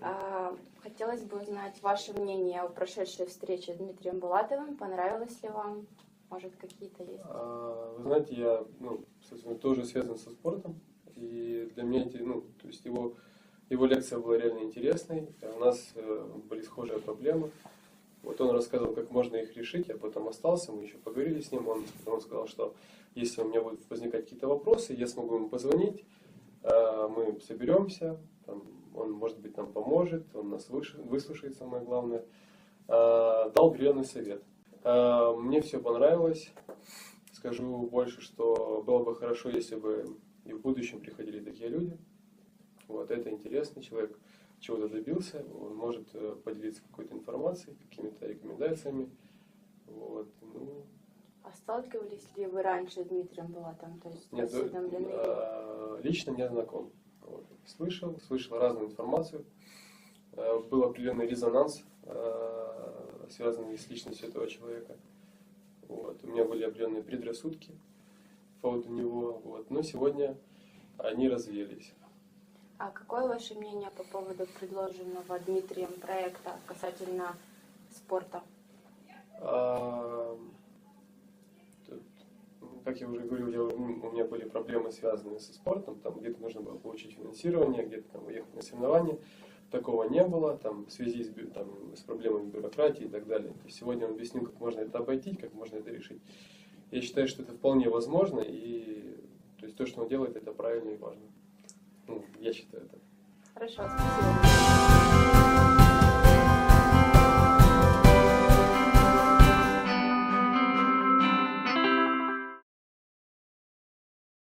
А, Хотелось бы узнать ваше мнение о прошедшей встрече с Дмитрием Булатовым. Понравилось ли вам? Может, какие-то есть? А, Вы знаете, я, ну, собственно, тоже связан со спортом, и для меня эти, ну, то есть его, его лекция была реально интересной, у нас э, были схожие проблемы. Вот он рассказывал, как можно их решить, я потом остался, мы еще поговорили с ним, он, он сказал, что если у меня будут возникать какие-то вопросы, я смогу ему позвонить, э, мы соберемся, там, он, может быть, нам поможет, он нас выслушает, самое главное. Э, Дал определенный совет. Э, Мне все понравилось. Скажу больше, что было бы хорошо, если бы и в будущем приходили такие люди. Вот, это интересный человек, чего-то добился, он может э, поделиться какой-то информацией, какими-то рекомендациями. Вот, ну, А сталкивались ли вы раньше с Дмитрием Булатовым? То есть нет, ли? э, лично не знаком. Вот. Слышал, слышал разную информацию. Э, Был определенный резонанс, э, связанный с личностью этого человека. Вот. У меня были определенные предрассудки по поводу него. Вот. Но сегодня они развеялись. А какое ваше мнение по поводу предложенного Дмитрием проекта касательно спорта? А, Как я уже говорил, я- у меня были проблемы, связанные со спортом. Там где-то нужно было получить финансирование, где-то там уехать на соревнования. Такого не было, там, в связи с, там, с проблемами бюрократии и так далее. То есть сегодня он объяснил, как можно это обойти, как можно это решить. Я считаю, что это вполне возможно, и то, есть то что он делает, это правильно и важно. Ну, я считаю это. Хорошо, спасибо.